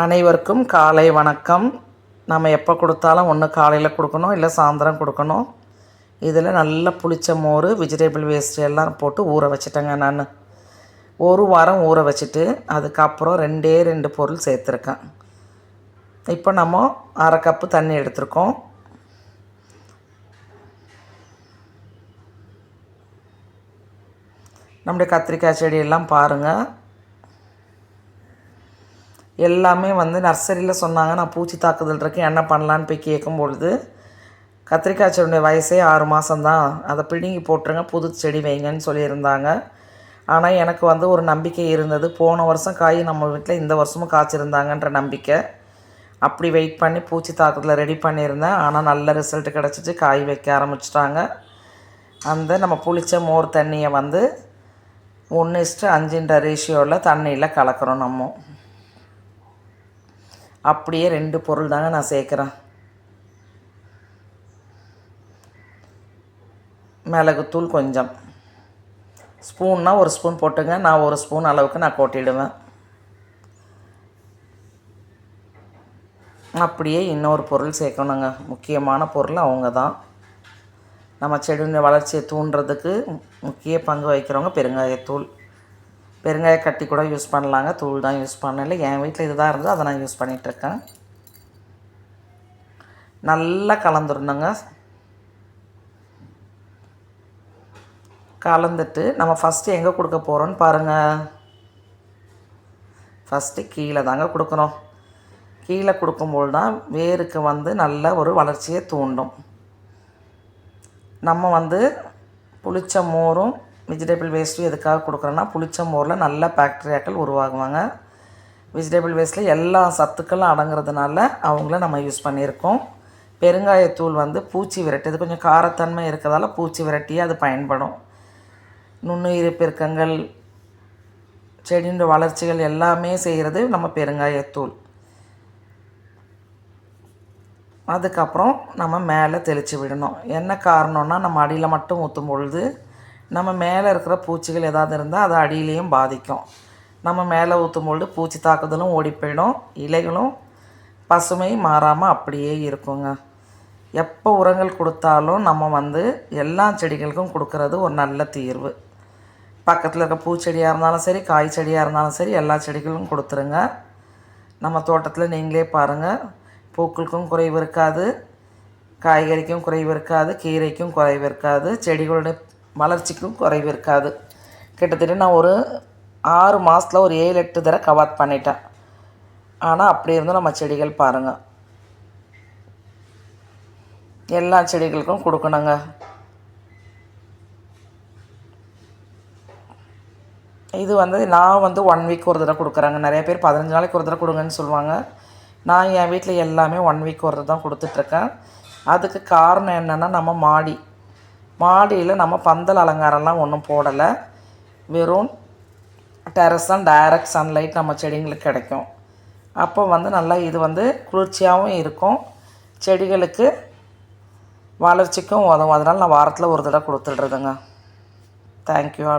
அனைவருக்கும் காலை வணக்கம். நம்ம எப்போ கொடுத்தாலும் ஒன்று காலையில் கொடுக்கணும் இல்லை சாயந்தரம் கொடுக்கணும். இதில் நல்ல புளிச்ச மோர் வெஜிடபிள் வேஸ்ட் எல்லாம் போட்டு ஊற வச்சுட்டேங்க நான். ஒரு வாரம் ஊற வச்சுட்டு அதுக்கப்புறம் ரெண்டே ரெண்டு பொருள் சேர்த்துருக்கேன். இப்போ நம்ம அரை கப்பு தண்ணி எடுத்திருக்கோம். நம்முடைய கத்திரிக்காய் செடியெல்லாம் பாருங்கள் எல்லாமே வந்து நர்சரியில் சொன்னாங்க நான் பூச்சி தாக்குதல் இருக்கேன் என்ன பண்ணலான்னு போய் கேட்கும் பொழுது கத்திரிக்காய் செடியுடைய வயசே ஆறு மாதம்தான் அதை பிடுங்கி போட்டுருங்க புது செடி வைங்கன்னு சொல்லியிருந்தாங்க. ஆனால் எனக்கு வந்து ஒரு நம்பிக்கை இருந்தது. போன வருஷம் காய் நம்ம வீட்டில் இந்த வருஷமும் காய்ச்சிருந்தாங்கன்ற நம்பிக்கை. அப்படி வெயிட் பண்ணி பூச்சி தாக்குதலில் ரெடி பண்ணியிருந்தேன். ஆனால் நல்ல ரிசல்ட் கிடச்சிச்சு. காய் வைக்க ஆரம்பிச்சிட்டாங்க. அந்த நம்ம புளிச்ச மோர் தண்ணியை வந்து ஒன்று இஸ்ட்டு அஞ்சுன்ற ரேஷியோவில் தண்ணியில் கலக்கிறோம் நம்ம. அப்படியே ரெண்டு பொருள் தாங்க நான் சேர்க்குறேன். மிளகுத்தூள் கொஞ்சம். ஸ்பூன்னா ஒரு ஸ்பூன் போட்டுங்க. நான் ஒரு ஸ்பூன் அளவுக்கு நான் கொட்டிடுவேன். அப்படியே இன்னொரு பொருள் சேர்க்கணுங்க. முக்கியமான பொருள் அவங்க தான். நம்ம செடியின் வளர்ச்சியை தூண்டுறதுக்கு முக்கிய பங்கு வகிக்கிறவங்க பெருங்காயத்தூள். பெருங்காய கட்டி கூட யூஸ் பண்ணலாங்க. தூள் தான் யூஸ் பண்ணல என் வீட்டில் இதுதான் இருந்தது. அதை நான் யூஸ் பண்ணிகிட்ருக்கேன். நல்லா கலந்துடணுங்க. கலந்துட்டு நம்ம ஃபஸ்ட்டு எங்கே கொடுக்க போகிறோன்னு பாருங்கள் ஃபஸ்ட்டு கீழே தாங்க கொடுக்குறோம் கீழே கொடுக்கும்போது தான் வேருக்கு வந்து நல்ல ஒரு வளர்ச்சியை தூண்டும். நம்ம வந்து புளிச்ச மோரும் வெஜிடபிள் வேஸ்ட்டும் எதுக்காக கொடுக்குறோன்னா புளிச்ச மோரில் நல்ல பாக்டீரியாக்கள் உருவாகுவாங்க. வெஜிடபிள் வேஸ்ட்டில் எல்லா சத்துக்களும் அடங்குறதுனால அவங்கள நம்ம யூஸ் பண்ணியிருக்கோம். பெருங்காயத்தூள் வந்து பூச்சி விரட்டி இது கொஞ்சம் காரத்தன்மை இருக்கிறதால பூச்சி விரட்டியே அது பயன்படும். நுண்ணுயிர் பெருக்கங்கள் செடியின் வளர்ச்சிகள் எல்லாமே செய்கிறது நம்ம பெருங்காயத்தூள். அதுக்கப்புறம் நம்ம மேலே தெளித்து விடணும். என்ன காரணம்னா நம்ம அடியில் மட்டும் ஊற்றும் பொழுது நம்ம மேலே இருக்கிற பூச்சிகள் ஏதாவது இருந்தால் அது அடியிலையும் பாதிக்கும். நம்ம மேலே ஊற்றும் பொழுது பூச்சி தாக்குதலும் ஓடி போயிடும். இலைகளும் பசுமை மாறாமல் அப்படியே இருக்குங்க. எப்போ உரங்கள் கொடுத்தாலும் நம்ம வந்து எல்லா செடிகளுக்கும் கொடுக்கறது ஒரு நல்ல தீர்வு. பக்கத்தில் இருக்க பூச்செடியாக இருந்தாலும் சரி காய் செடியாக இருந்தாலும் சரி எல்லா செடிகளும் கொடுத்துருங்க. நம்ம தோட்டத்தில் நீங்களே பாருங்கள் பூக்களுக்கும் குறைவு இருக்காது. காய்கறிக்கும் குறைவு இருக்காது. கீரைக்கும் குறைவு இருக்காது. செடிகளுடைய வளர்ச்சிக்கும் குறைவு இருக்காது. கிட்டத்தட்ட நான் ஒரு ஆறு மாதத்தில் ஒரு ஏழு எட்டு தடவை கவாத் பண்ணிட்டேன். ஆனால் அப்படி இருந்தும் நம்ம செடிகள் பாருங்கள் எல்லா செடிகளுக்கும் கொடுக்கணுங்க. இது வந்து நான் வந்து ஒன் வீக் ஒரு தடவை கொடுக்குறேங்க. நிறைய பேர் பதினஞ்சு நாளைக்கு ஒரு தடவை கொடுங்கன்னு சொல்லுவாங்க. நான் என் வீட்டில் எல்லாமே ஒன் வீக் ஒரு தான் கொடுத்துட்ருக்கேன் அதுக்கு காரணம் என்னென்னா நம்ம மாடி. மாடியில் நம்ம பந்தல் அலங்காரம்லாம் ஒன்றும் போடலை. வெறும் டெரஸ் தான் டைரக்ட் சன்லைட் நம்ம செடிங்களுக்கு கிடைக்கும். அப்போ வந்து நல்லா இது வந்து குளிர்ச்சியாகவும் இருக்கும். செடிகளுக்கு வளர்ச்சிக்கும் உதவும். அதனால் நான் வாரத்தில் ஒரு தடவை கொடுத்துட்றதுங்க. Thank you all